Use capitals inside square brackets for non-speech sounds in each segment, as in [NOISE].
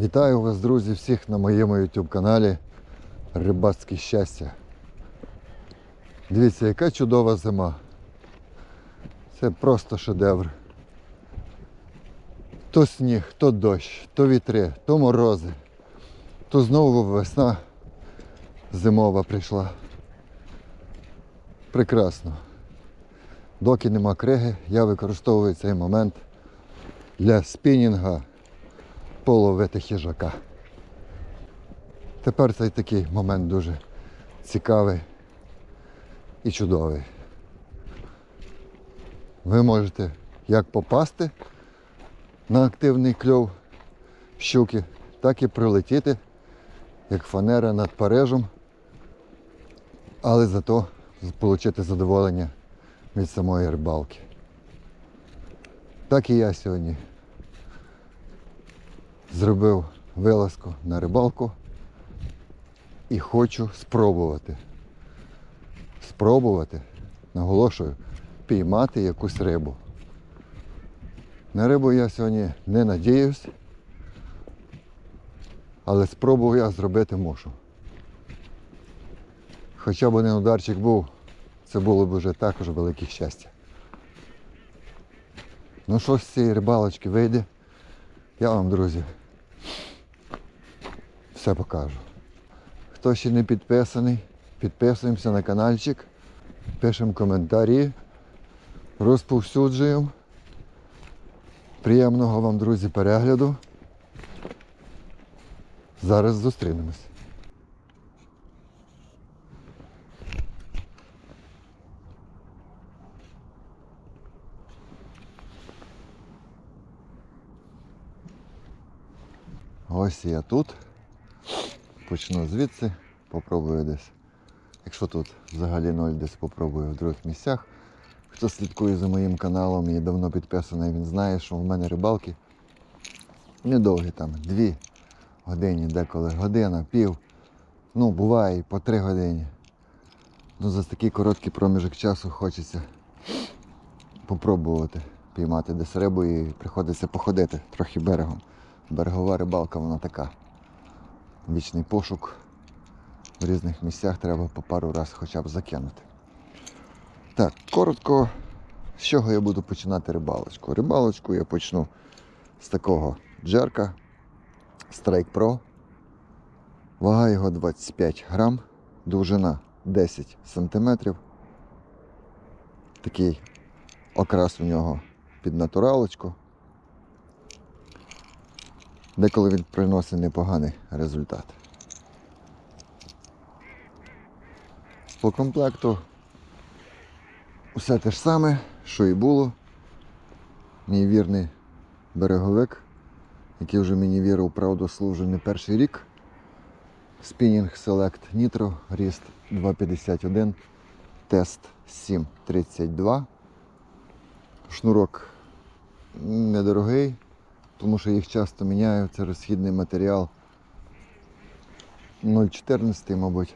Вітаю вас, друзі, всіх на моєму YouTube каналі Рибацьке щастя. Дивіться, яка чудова зима. Це просто шедевр. То сніг, то дощ, то вітри, то морози, то знову весна зимова прийшла. Прекрасно. Доки нема криги, я використовую цей момент для спінінга половити хижака. Тепер цей такий момент дуже цікавий і чудовий. Ви можете як попасти на активний кльов щуки, так і прилетіти, як фанера над Парижем, але зато отримати задоволення від самої рибалки. Так і я сьогодні зробив вилазку на рибалку і хочу спробувати. Спробувати, наголошую, піймати якусь рибу. На рибу я сьогодні не надіюсь, але спробую я зробити мушу. Хоча б один ударчик був, це було б вже також велике щастя. Ну що з цієї рибалочки вийде, я вам, друзі, все покажу. Хто ще не підписаний, підписуємося на каналчик, пишемо коментарі, розповсюджуємо. Приємного вам, друзі, перегляду. Зараз зустрінемось. Ось я тут. Почну звідси, попробую десь. Якщо тут взагалі ноль, десь попробую в других місцях. Хто слідкує за моїм каналом і давно підписаний, він знає, що в мене рибалки недовгі там, дві години, деколи година, пів. Ну, буває і по три години. Ну, за такий короткий проміжок часу хочеться попробувати піймати десь рибу і приходиться походити трохи берегом. Берегова рибалка вона така. Вічний пошук. В різних місцях треба по пару разів хоча б закинути. Так, коротко, з чого я буду починати рибалочку? Рибалочку я почну з такого джерка Strike Pro. Вага його 25 грам, довжина 10 сантиметрів. Такий окрас у нього під натуралочку. Деколи він приносить непоганий результат. По комплекту все те ж саме, що і було. Мій вірний береговик, який вже мені вірив, правду, служить не перший рік. Spinning Select Nitro, ріст 251, тест 732. Шнурок недорогий, тому що їх часто міняю, це розхідний матеріал 0,14, мабуть.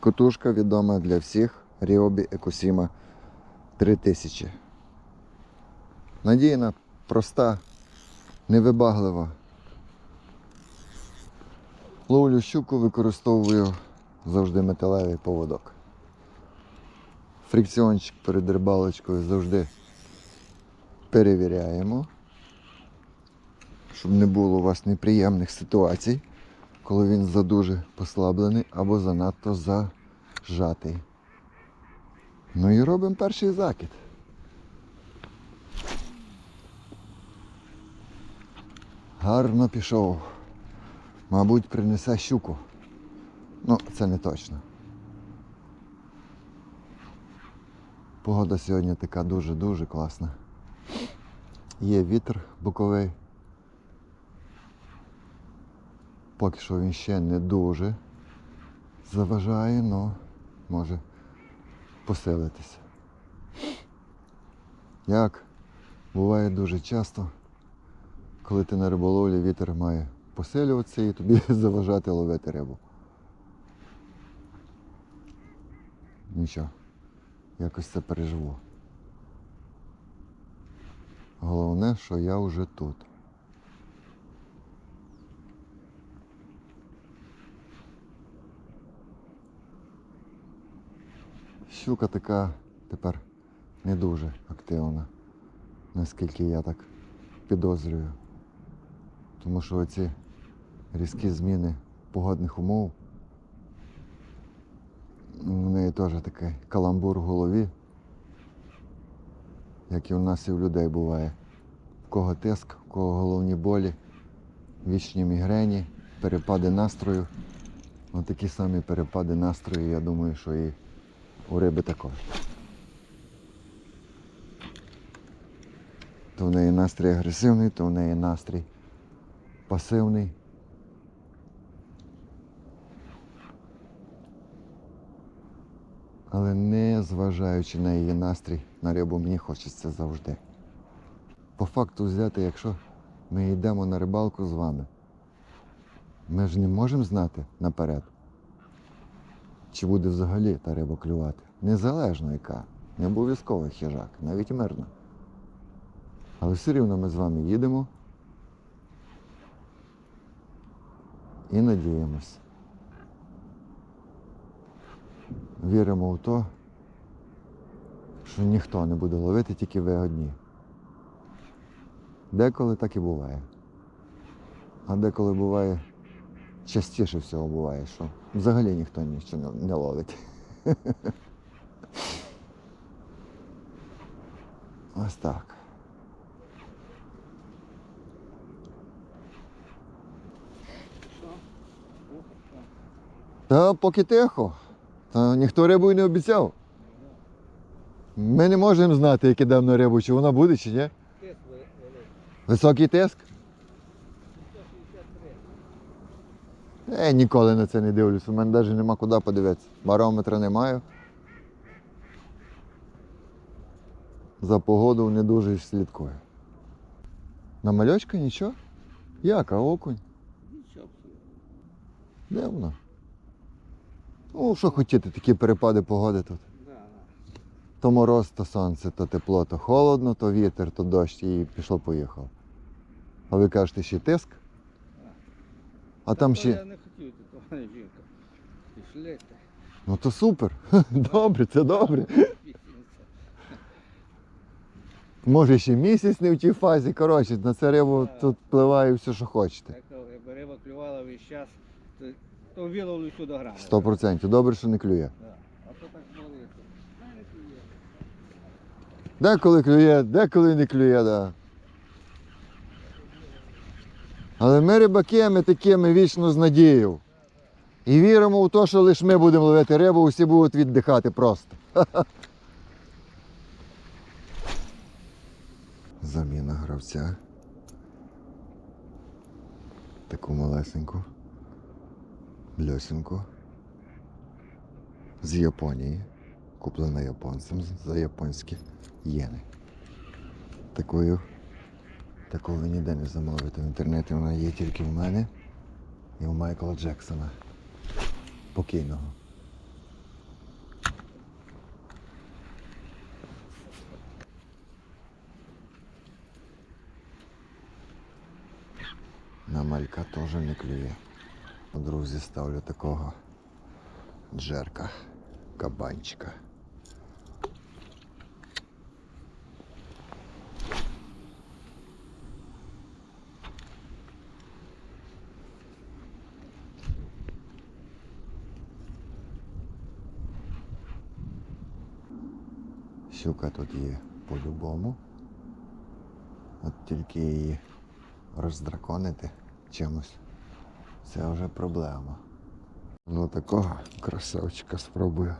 Котушка відома для всіх Ryobi Ecosima 3000. Надійна, проста, невибаглива. Ловлю щуку, використовую завжди металевий поводок. Фрикціончик перед рибалочкою завжди перевіряємо, щоб не було у вас неприємних ситуацій, коли він задуже послаблений або занадто зажатий. Ну і робимо перший закид. Гарно пішов. Мабуть, принесе щуку. Ну, це не точно. Погода сьогодні така дуже-дуже класна. Є вітер боковий. Поки що він ще не дуже заважає, але може посилитися. Як буває дуже часто, коли ти на риболовлі вітер має посилюватися і тобі [LAUGHS] заважати ловити рибу. Нічого, якось це переживу. Головне, що я вже тут. Щука така тепер не дуже активна, наскільки я так підозрюю. Тому що оці різкі зміни погодних умов. У неї теж такий каламбур в голові, як і у нас і в людей буває. В кого тиск, в кого головні болі, вічні мігрені, перепади настрою. Ось такі самі перепади настрою, я думаю, що і у риби також. То в неї настрій агресивний, то в неї настрій пасивний. Але не зважаючи на її настрій, на рибу мені хочеться завжди. По факту взяти, якщо ми йдемо на рибалку з вами, ми ж не можемо знати наперед, чи буде взагалі та риба клювати. Незалежно яка, не обов'язково хижак, навіть мирно. Але все рівно ми з вами їдемо і надіємось. Віримо в те, що ніхто не буде ловити, тільки ви одні. Деколи так і буває. А деколи буває, частіше всього буває, що взагалі ніхто нічого не, ловить. [LAUGHS] Ось так. Та поки тихо. Та ніхто рибу й не обіцяв. Ми не можемо знати, як ідемо на рибу, чи вона буде, чи ні. Високий тиск? Я ніколи на це не дивлюсь. У мене навіть нема куди подивитися. Барометра не маю. За погоду не дуже слідкую. На мальочка нічого? Як, а окунь? Де? Ну, що хотіти, такі перепади погоди тут. То мороз, то сонце, то тепло, то холодно, то вітер, то дощ і пішло-поїхало. А ви кажете, ще тиск? А там ще. Я не хотів, то [LAUGHS] пане жінка. Пішли. Ну то супер. [LAUGHS] Добре, це добре. [LAUGHS] Може ще місяць не в тій фазі. Коротше, на це рибу тут впливає все, що хочете. Так, якби риба клювала весь час, то, виловлю сюди грами. Сто процентів. Добре, що не клює. А то так клює. Деколи клює, деколи не клює, да. Але ми рибаки, ми такі, ми вічно з надією. І віримо в те, що лише ми будемо ловити рибу, усі будуть віддихати просто. [LAUGHS] Заміна гравця. Таку малесеньку. Бльосінку. З Японії. Куплена японцем за японські єни. Такою. Таку ви ніде не замовите в інтернеті, вона є тільки в мене і у Майкла Джексона. Покійного. На малька теж не клює. Друзі, ставлю такого джерка, кабанчика. Щука тут є по-любому. От тільки її роздраконити чимось. Це вже проблема. Ну такого красавчика спробую.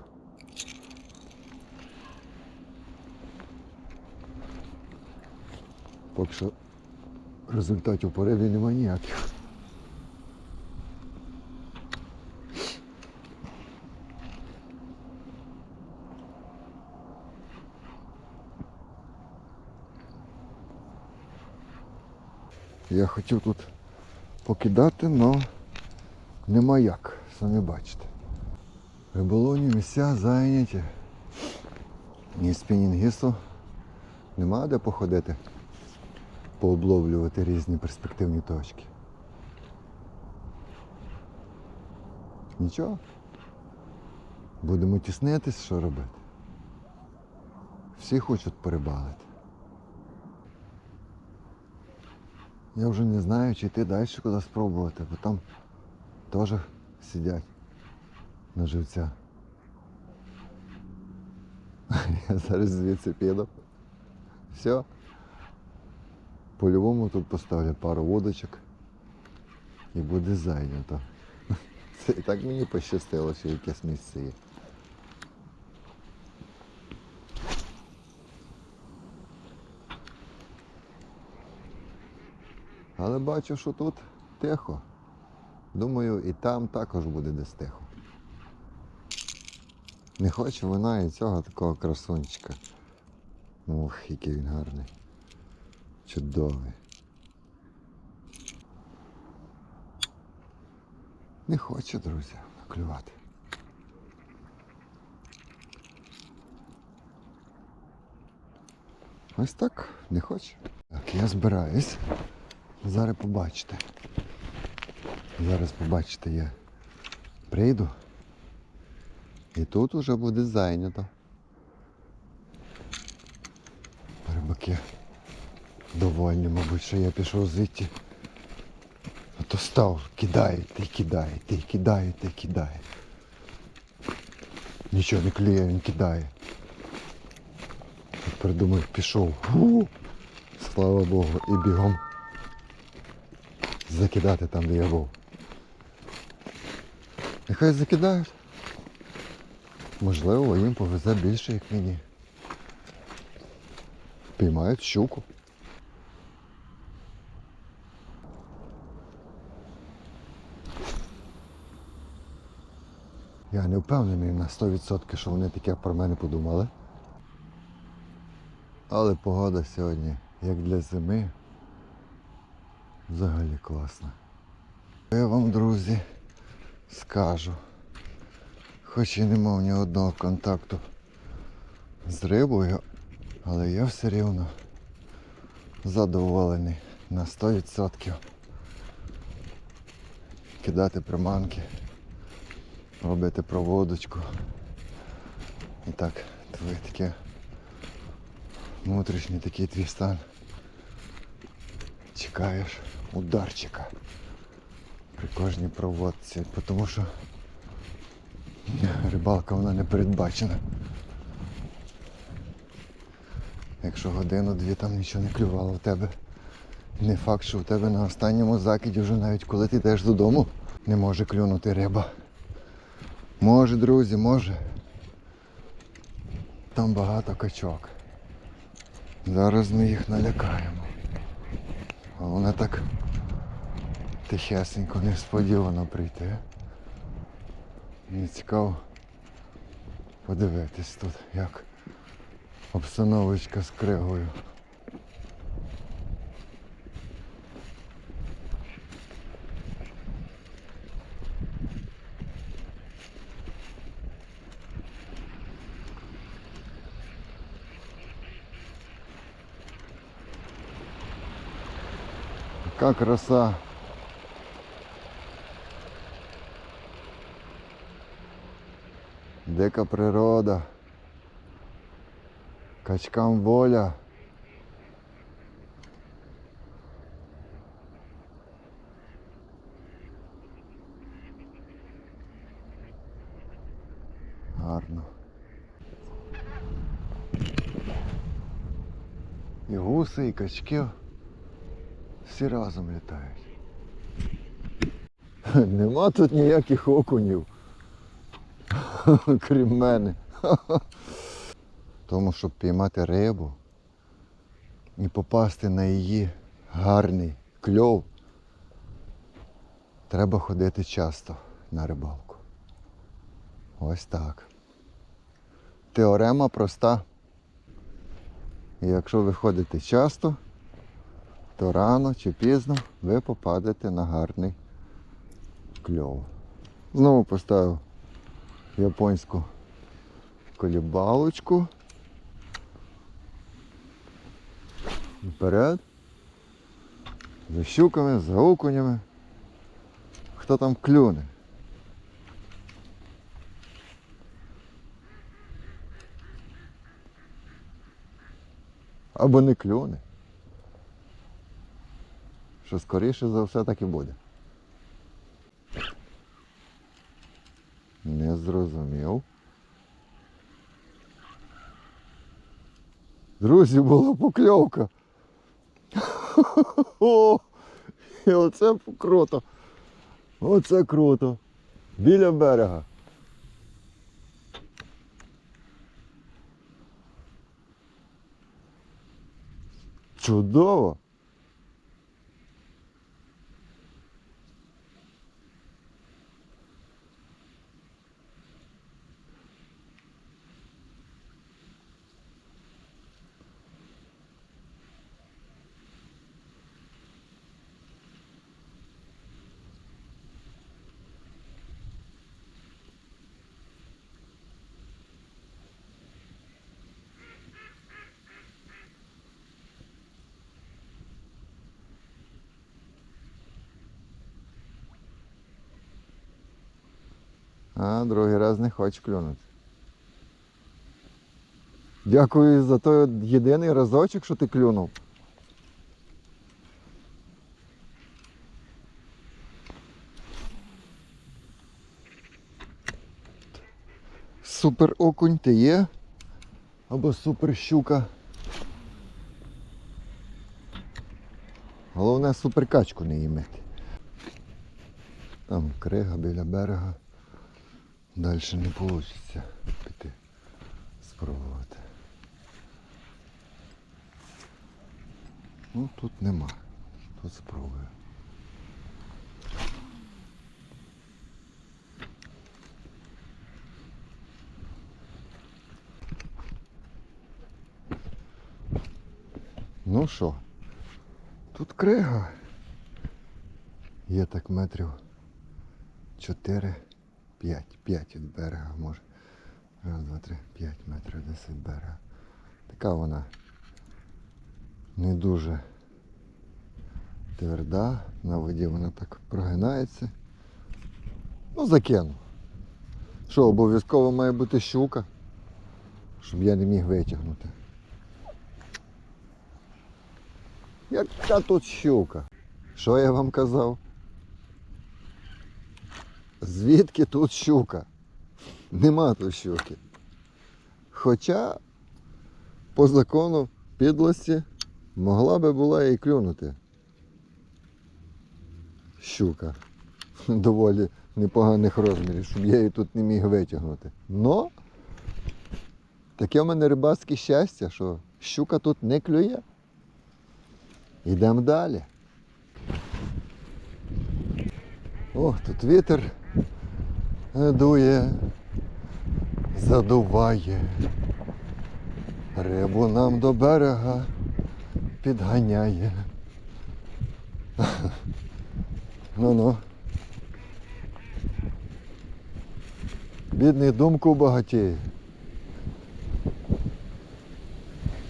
Поки що результатів по рибі немає ніяких. Я хотів тут покидати, але нема як, самі бачите. Риболовні місця зайняті. Ні спінінгісту нема де походити, пообловлювати різні перспективні точки. Нічого. Будемо тіснитись, що робити. Всі хочуть порибалити. Я вже не знаю, чи йти далі куди спробувати, бо там теж сидять на живця. [LAUGHS] Я зараз звідси піду. Все. По-любому тут поставлю пару водочок і буде зайнято. [LAUGHS] Це і так мені пощастило, що якесь місце є. Але бачу, що тут тихо. Думаю, і там також буде десь тихо. Не хочу вона і цього такого красунчика. Ух, який він гарний. Чудовий. Не хочу, друзі, клювати. Ось так, не хочу. Так, я збираюсь. Зараз побачите. Зараз побачите, я прийду. І тут уже буде зайнято. Рибаки довольні, мабуть, що я пішов звідти. А то став, кидає, ти кидає, ти кидає, ти кидає. Нічого не клює, він кидає. Тепер думаю, пішов. Слава Богу, і бігом закидати там, де я був. Нехай закидають. Можливо, їм повезе більше, як мені. Піймають щуку. Я не впевнений на 100%, що вони таке про мене подумали. Але погода сьогодні, як для зими, взагалі класна. Я вам, друзі, скажу. Хоч і не мав ні одного контакту з рибою, але я все рівно задоволений на 100%. Кидати приманки, робити проводочку. І так, таке внутрішній такий твій стан. Чекаєш ударчика при кожній проводці, тому що рибалка вона не передбачена. Якщо годину-дві там нічого не клювало в тебе. Не факт, що в тебе на останньому закиді вже навіть коли ти йдеш додому, не може клюнути риба. Може, друзі, може. Там багато качок. Зараз ми їх налякаємо. Головне так тихесенько, несподівано прийти. Мені цікаво подивитись тут, як обстановочка з кригою. Яка краса. Дика природа. Качкам воля. Гарно. І гуси, і качки всі разом літають. [LAUGHS] Нема тут ніяких окунів. [LAUGHS] крім мене. [LAUGHS] Тому, щоб піймати рибу і попасти на її гарний кльов, треба ходити часто на рибалку. Ось так. Теорема проста. І якщо ви ходите часто, то рано чи пізно ви попадете на гарний кльов. Знову поставив японську колібалочку. Вперед. За щуками, за окунями. Хто там клюне? Або не клюне. Що скоріше за все так і буде. Не зрозумів. Друзі, була покльовка. О, і оце круто. Оце круто. Біля берега. Чудово. А, другий раз не хоче клюнути. Дякую за той єдиний разочок, що ти клюнув. Супер окунь ти є. Або супер щука. Головне супер качку не їмити. Там крига біля берега. Далі не вийде піти спробувати. Ну тут нема. Тут спробую. Ну що, тут крига. Є так метрів 4 5, 5 від берега, може. Раз, два, три, 5 метрів десь від берега. Така вона не дуже тверда, на воді вона так прогинається. Ну, закину. Що, обов'язково має бути щука, щоб я не міг витягнути. Яка тут щука? Що я вам казав? Звідки тут щука? Нема тут щуки. Хоча по закону підлості могла би була і клюнути. Щука доволі непоганих розмірів, щоб я її тут не міг витягнути. Но таке в мене рибацьке щастя, що щука тут не клює. Йдемо далі. Ох, тут вітер дує, задуває. Рибу нам до берега підганяє. [LAUGHS] Ну-ну. Бідний думку багатіє.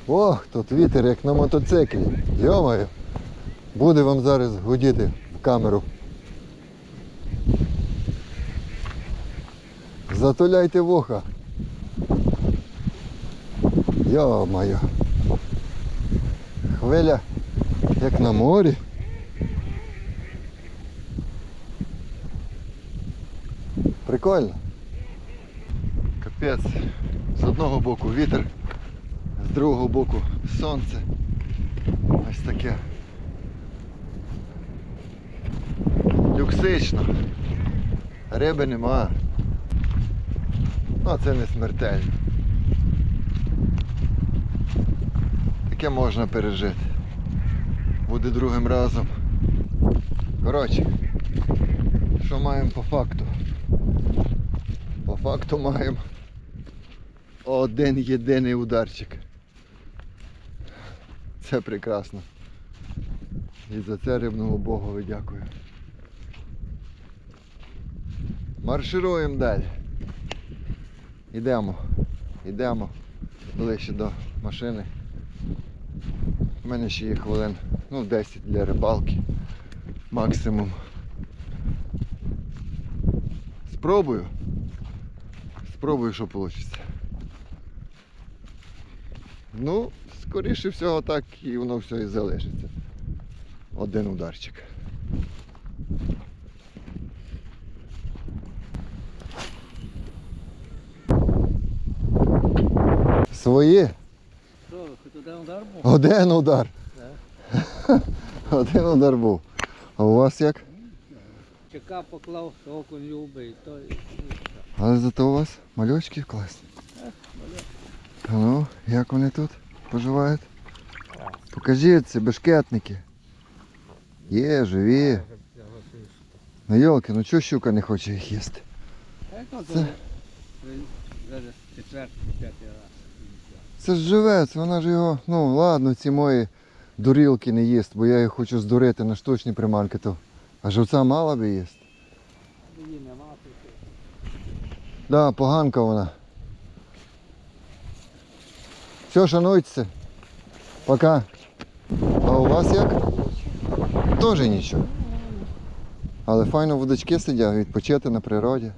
Ох, тут вітер як на мотоциклі. Йомаю. Буде вам зараз гудіти в камеру. Затуляйте вуха. Йо-моє. Хвиля, як на морі. Прикольно. Капець. З одного боку вітер, з другого боку сонце. Ось таке. Люксично. Риби нема. Ну, це не смертельно. Таке можна пережити. Буде другим разом. Коротше, що маємо по факту? По факту маємо один єдиний ударчик. Це прекрасно. І за це рибному богові дякую. Маршируємо далі. Йдемо. Йдемо ближче до машини. У мене ще є хвилин, ну 10 для рибалки. Максимум. Спробую. Спробую, що вийде. Ну, скоріше всього так і воно все і залишиться. Один ударчик. Свої? Що, хоч один удар був? Один удар. [LAUGHS] Один удар був. А у вас як? Чека поклав, що окунь то і- Але зато у вас мальочки класні. А ну, як вони тут поживають? Покажіться, бешкетники. Є, живі. Ну йолки, ну чого щука не хоче їх їсти? Це- вже четвертий, п'ятий раз. Це ж живець, вона ж його, ну ладно, ці мої дурілки не їсть, бо я їх хочу здурити на штучні приманки, то а живця мала би їсти. Да, поганка вона. Все, шануйтеся. Пока. А у вас як? Тоже нічого. Але файно водочки сидять, відпочити на природі.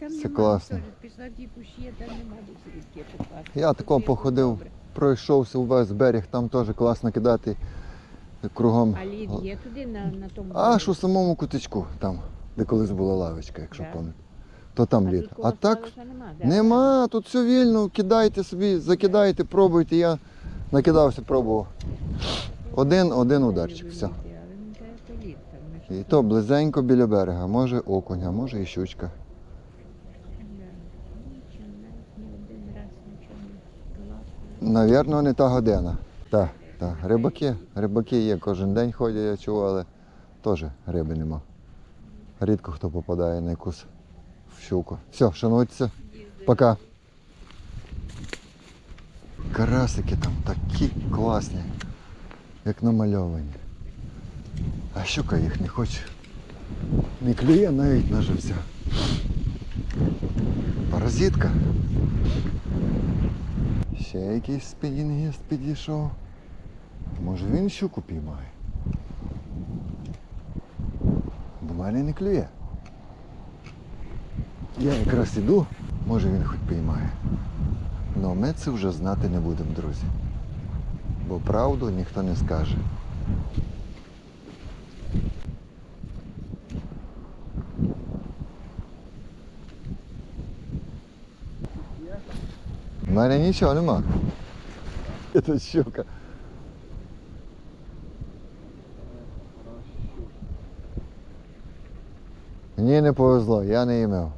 Там Це нема, класно. теж Пішла в ті кущі, там нема де рідки попасти. Я тако походив. Пройшовся увесь берег, там теж класно кидати кругом. А лід є туди на, на тому. Аж у самому кутичку, там, де колись була лавочка, якщо Да. пам'ятаєте. То там лід. тут А коло так нема, да? нема, тут все вільно, кидайте собі, закидайте, пробуйте. Я накидався, пробував. Один, один ударчик, все. Але мені каже, лід там. ми І то близенько біля берега, може окунь, а може і щучка. Да. Нічого, навіть ні один раз нічого не класно. Навірно, не та година. Так, так. Рибаки, рибаки є, кожен день ходять, я чув, але теж риби нема. Рідко хто попадає на якусь щуку. Все, шануйтеся. Пока. Карасики там такі класні, як намальовані. А щука їх не хоче. Не клює навіть на живця. Паразитка. Ще якийсь спінінгіст підійшов. Може він щуку піймає? Бо мене не клює. Я якраз іду, може він хоч піймає. Но ми це вже знати не будемо, друзі. Бо правду ніхто не скаже. У мене нічого нема. Це щука. Мені не повезло, я не імев.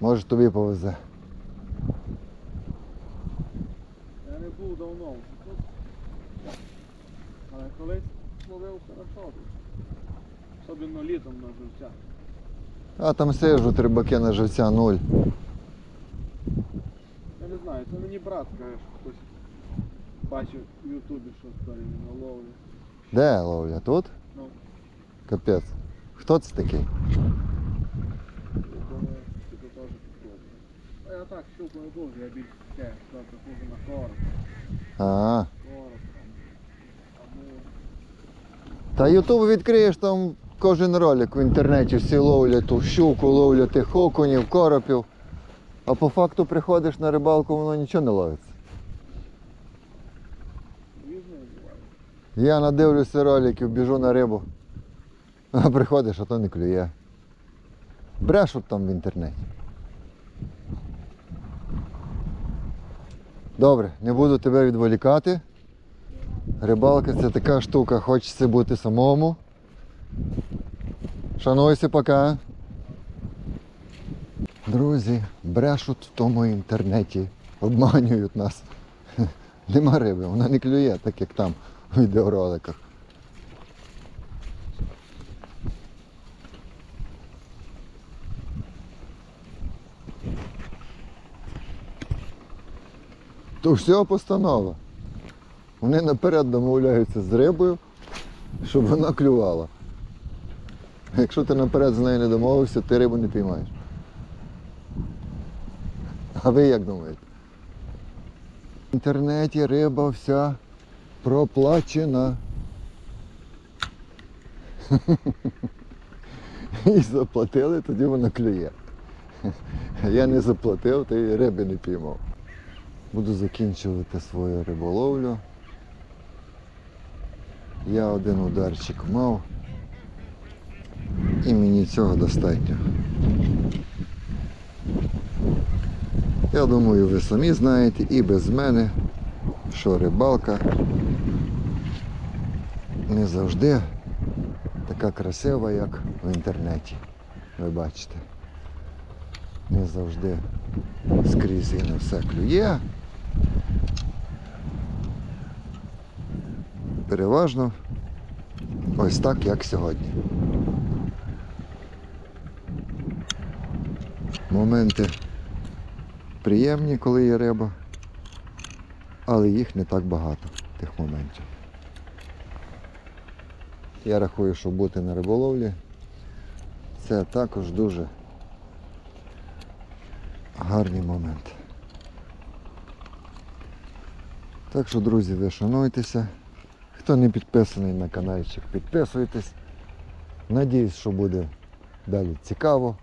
Може тобі повезе. Я не був давно. Тут. Але колись ловив хорошо. Особливо літом на живця. А там сижу рибаки на живця нуль. Я не знаю, це мені брат каже, хтось бачив в Ютубі, що старі на ловлі. Де ловля? Тут? Ну, Капець. Хто це такий? думаю, теж. А я так не дуже, я більш таке, що похоже на короб. А. Короб там. Або Та Ютуб відкриєш там кожен ролик в інтернеті, всі ловлять ту щуку, ловлять тих окунів, коропів. А по факту приходиш на рибалку, воно нічого не ловиться. Я надивлюся роликів, біжу на рибу. А приходиш, а то не клює. Брешуть там в інтернеті. Добре, не буду тебе відволікати. Рибалка це така штука, хочеться бути самому. Шануйся пока. Друзі, брешуть в тому інтернеті, обманюють нас. [LAUGHS] Нема риби, вона не клює, так як там в відеороликах. То все постанова. Вони наперед домовляються з рибою, щоб вона клювала. Якщо ти наперед з нею не домовився, ти рибу не піймаєш. А ви як думаєте? В інтернеті риба вся проплачена. [LAUGHS] І заплатили, тоді вона клює. Я не заплатив, то і риби не піймав. Буду закінчувати свою риболовлю. Я один ударчик мав. І мені цього достатньо. Я думаю, ви самі знаєте і без мене, що рибалка не завжди така красива, як в інтернеті. Ви бачите. Не завжди скрізь і не все клює. Переважно ось так, як сьогодні. Моменти приємні, коли є риба, але їх не так багато, тих моментів. Я рахую, що бути на риболовлі це також дуже гарний момент. Так що, друзі, ви шануйтеся. Хто не підписаний на каналчик, підписуйтесь. Надіюсь, що буде далі цікаво.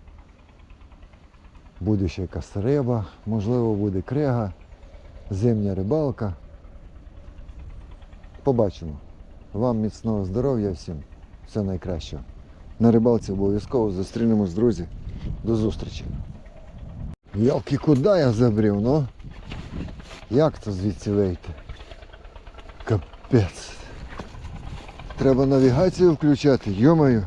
Буде ще якась риба, можливо, буде крига, зимня рибалка. Побачимо. Вам міцного здоров'я всім. Все найкращого. На рибалці обов'язково зустрінемось, друзі. До зустрічі. Ялки, куди я забрів, ну? Як це звідси вийти? Капець. Треба навігацію включати, йомаю.